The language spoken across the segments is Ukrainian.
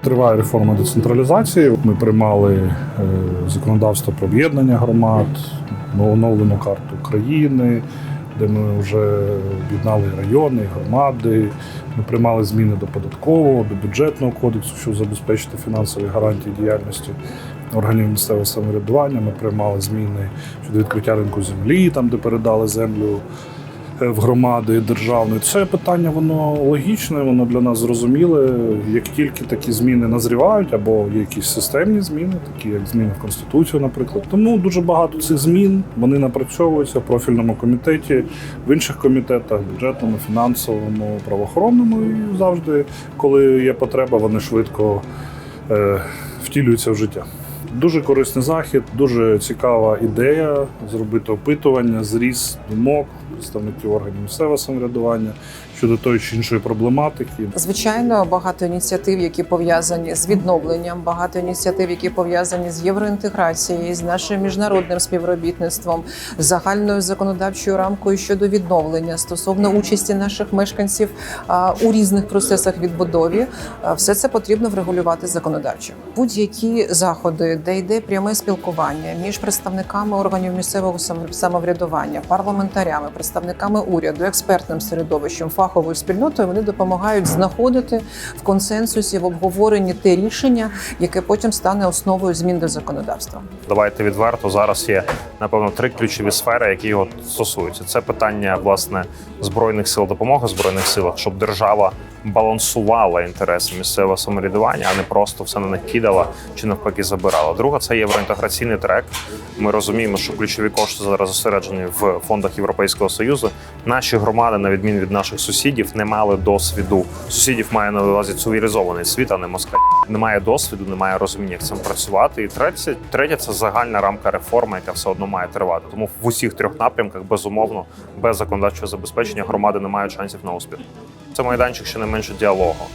Триває реформа децентралізації. Ми приймали е, законодавство про об'єднання громад, оновлену карту країни, де ми вже об'єднали райони, громади. Ми приймали зміни до податкового, до бюджетного кодексу, щоб забезпечити фінансові гарантії діяльності органів місцевого самоврядування. Ми приймали зміни щодо відкриття ринку землі, там де передали землю е, в громади державної. Це питання воно логічне, воно для нас зрозуміле. Як тільки такі зміни назрівають, або є якісь системні зміни, такі як зміни в Конституцію, наприклад. Тому дуже багато цих змін вони напрацьовуються в профільному комітеті, в інших комітетах, бюджетному, фінансовому, правоохоронному. І завжди, коли є потреба, вони швидко е, втілюються в життя. Дуже корисний захід, дуже цікава ідея зробити опитування, зріз думок представників органів місцевого самоврядування щодо тої чи іншої проблематики. Звичайно, багато ініціатив, які пов'язані з відновленням, багато ініціатив, які пов'язані з євроінтеграцією, з нашим міжнародним співробітництвом, загальною законодавчою рамкою щодо відновлення стосовно участі наших мешканців у різних процесах відбудові. Все це потрібно врегулювати законодавчо. Будь-які заходи, де йде пряме спілкування між представниками органів місцевого сам- самоврядування, парламентарями, представниками уряду, експертним середовищем, фаховою спільнотою, вони допомагають знаходити в консенсусі в обговоренні те рішення, яке потім стане основою змін до законодавства. Давайте відверто. Зараз є напевно три ключові сфери, які його стосуються. Це питання власне збройних сил допомоги збройних силах, щоб держава балансувала інтереси місцевого самоврядування, а не просто все на них кидала чи навпаки забирала. Друга це євроінтеграційний трек. Ми розуміємо, що ключові кошти зараз зосереджені в фондах Європейського союзу. Наші громади, на відміну від наших сусідів, не мали досвіду. Сусідів має на увазі цивілізований світ, а не москаль. Немає досвіду, немає розуміння, як цим працювати. І третє, третє це загальна рамка реформи, яка все одно має тривати. Тому в усіх трьох напрямках, безумовно, без законодавчого забезпечення громади не мають шансів на успіх. Це майданчик ще не менше діалогу.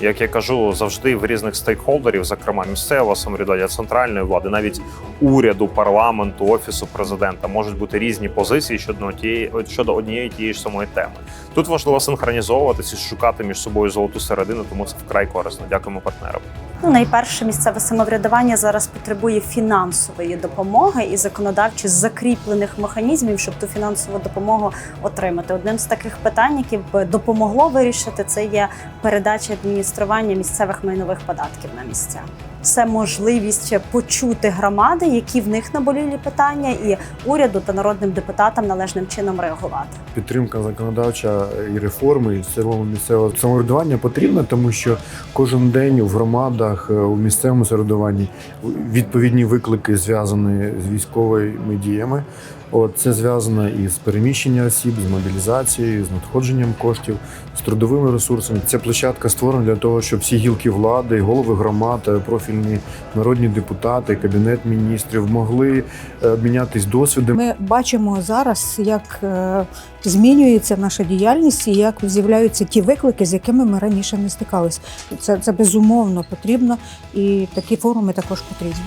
Як я кажу, завжди в різних стейкхолдерів, зокрема місцевого самоврядування, центральної влади, навіть уряду, парламенту, офісу президента, можуть бути різні позиції щодо тієї щодо однієї тієї ж самої теми. Тут важливо синхронізовуватися шукати між собою золоту середину, тому це вкрай корисно. Дякуємо партнерам. Ну, найперше місцеве самоврядування зараз потребує фінансової допомоги і законодавчо закріплених механізмів, щоб ту фінансову допомогу отримати. Одним з таких питань, які б допомогло вирішити, це є передача адміністрування місцевих майнових податків на місця. Це можливість почути громади, які в них наболілі питання, і уряду та народним депутатам належним чином реагувати. Підтримка законодавча і реформи і в місцевого самоврядування потрібна, тому що кожен день у громадах, е, у місцевому середуванні відповідні виклики зв'язані з військовими діями. От це зв'язано із переміщенням осіб, з мобілізацією, з надходженням коштів, з трудовими ресурсами. Ця площадка створена для того, щоб всі гілки влади, голови громад, е, профільні народні депутати, кабінет міністрів могли е, обмінятись досвідом. Ми бачимо зараз, як е, змінюється наша діяльність і як з'являються ті виклики, з якими ми раніше не стикалися. Це, це безумовно потрібно, і такі форуми також потрібні.